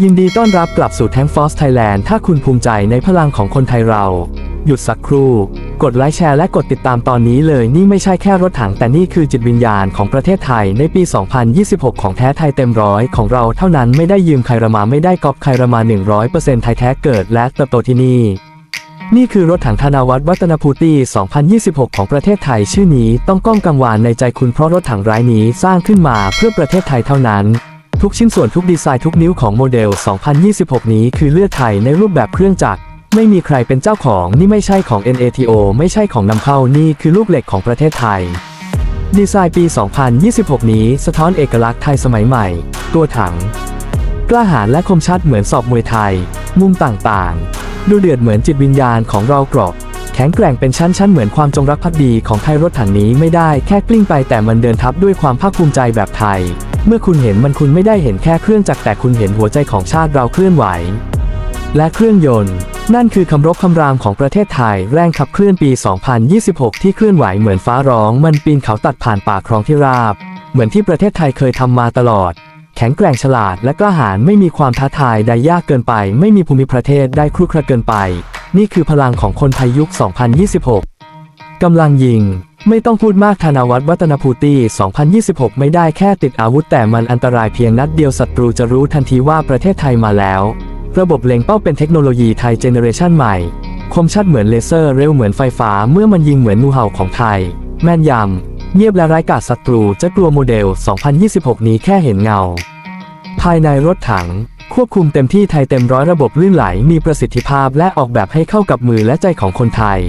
ยินดีต้อนรับกลับสู่แทงฟอสไทยแลนด์ถ้าคุณภูมิใจในพลังของคนไทยเรา หยุดสักครู่ กดไลค์แชร์และกดติดตามตอนนี้เลยนี่ไม่ใช่แค่รถถังแต่นี่คือจิตวิญญาณของประเทศไทยในปี 2026 ของแท้ไทยเต็มร้อยของเราเท่านั้นไม่ได้ยืมใครรมาไม่ได้ก๊อปใครรมา 100%ไทยแท้เกิดและเติบโตที่นี่นี่คือรถถังธนาวัฒน์วัฒนภูติ2026 ของประเทศไทยชื่อนี้ต้องก้องกังวานในใจคุณเพราะรถถังร้ายนี้สร้างขึ้นมาเพื่อประเทศไทยเท่านั้น ทุกชิ้นส่วนทุกดีไซน์ทุกนิ้วของโมเดล 2026 นี้คือเลือดไทยในรูปแบบเครื่องจักร ไม่มีใครเป็นเจ้าของนี่ไม่ใช่ของ NATO ไม่ใช่ของนำเข้านี่คือลูกเหล็กของประเทศไทย ดีไซน์ปี 2026 นี้สะท้อนเอกลักษณ์ไทยสมัยใหม่ ตัวถัง กล้าหาญและคมชัดเหมือนสอบมวยไทย มุมต่างๆ ดูเดือดเหมือนจิตวิญญาณของเรากรอบแข็งแกร่งเป็นชั้นๆ เหมือนความจงรักภักดีของไทยรถถังนี้ไม่ได้แค่กลิ้งไปแต่มันเดินทับด้วยความภาคภูมิใจแบบไทย เมื่อคุณเห็นมันคุณไม่ได้เห็นแค่เครื่องจักรแต่คุณเห็นหัวใจของชาติเราเคลื่อนไหว และเครื่องยนต์ นั่นคือคำรบคำรามของประเทศไทยแรงขับเคลื่อนปี 2026 ที่เคลื่อนไหวเหมือนฟ้าร้อง มันปีนเขาตัดผ่านป่าคลองที่ราบ เหมือนที่ประเทศไทยเคยทำมาตลอด แข็งแกร่งฉลาดและกล้าหาญไม่มีความท้าทายใดยากเกินไป ไม่มีภูมิประเทศได้ครุขระเกินไป นี่คือพลังของคนไทยยุค 2026กำลังยิง ไม่ต้องพูดมากธนาวัฒน์วัฒนภูติ2026 ไม่ได้แค่ติดอาวุธแต่มันอันตรายเพียงนัดเดียวศัตรูจะรู้ทันทีว่าประเทศไทยมาแล้ว ระบบเล็งเป้าเป็นเทคโนโลยีไทยเจเนเรชันใหม่ คมชัดเหมือนเลเซอร์เร็วเหมือนไฟฟ้าเมื่อมันยิงเหมือนงูเห่าของไทย แม่นยำ เงียบและไร้กาจศัตรูจะกลัวโมเดล 2026 นี้แค่เห็นเงา ภายในรถถัง ควบคุมเต็มที่ไทยเต็มร้อยระบบลื่นไหลมีประสิทธิภาพและออกแบบให้เข้ากับมือและใจของคนไทย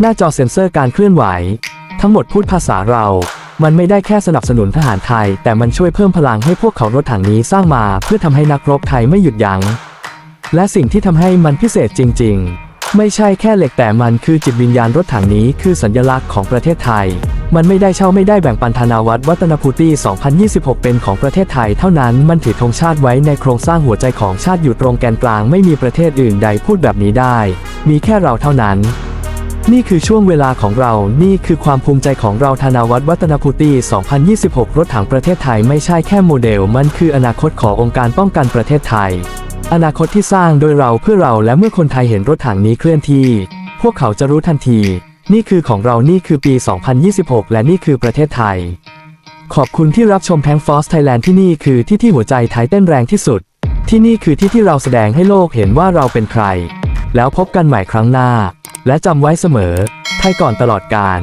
หน้าจอเซ็นเซอร์การเคลื่อนไหว ทั้งหมดพูดภาษาเรา มันไม่ได้แค่สนับสนุนทหารไทย แต่มันช่วยเพิ่มพลังให้พวกเขารถถังนี้สร้างมาเพื่อทำให้นักรบไทยไม่หยุดยัง้ง และสิ่งที่ทำให้มันพิเศษจริง ๆ ไม่ใช่แค่เหล็กแต่มันคือจิตวิญญาณรถถังนี้คือสัญลักษณ์ของประเทศไทย มันไม่ได้เช่าไม่ได้แบ่งปันธนาวัฒน์วัฒนภูติ2026 เป็นของประเทศไทย เท่านั้นมันถือธงชาติไว้ในโครงสร้างหัวใจของชาติอยู่ตรงแกนกลาง ไม่มีประเทศอื่นใดพูดแบบนี้ได้ มีแค่เราเท่านั้น นี่คือช่วงเวลาของเรา นี่คือความภูมิใจของเราธนาวัฒน์วัฒนภูติ 2026 รถถังประเทศไทยไม่ใช่แค่โมเดล มันคืออนาคตขององค์การป้องกันประเทศไทย อนาคตที่สร้างโดยเราเพื่อเราและเมื่อคนไทยเห็นรถถังนี้เคลื่อนที่ พวกเขาจะรู้ทันที นี่คือของเรานี่คือปี 2026 และนี่คือประเทศไทย ขอบคุณที่รับชมแพงฟอสไทยแลนด์ที่นี่คือที่ที่หัวใจไทยเต้นแรงที่สุด ที่นี่คือที่ที่เราแสดงให้โลกเห็นว่าเราเป็นใคร แล้วพบกันใหม่ครั้งหน้า และจำไว้เสมอ ไทยก่อนตลอดกาล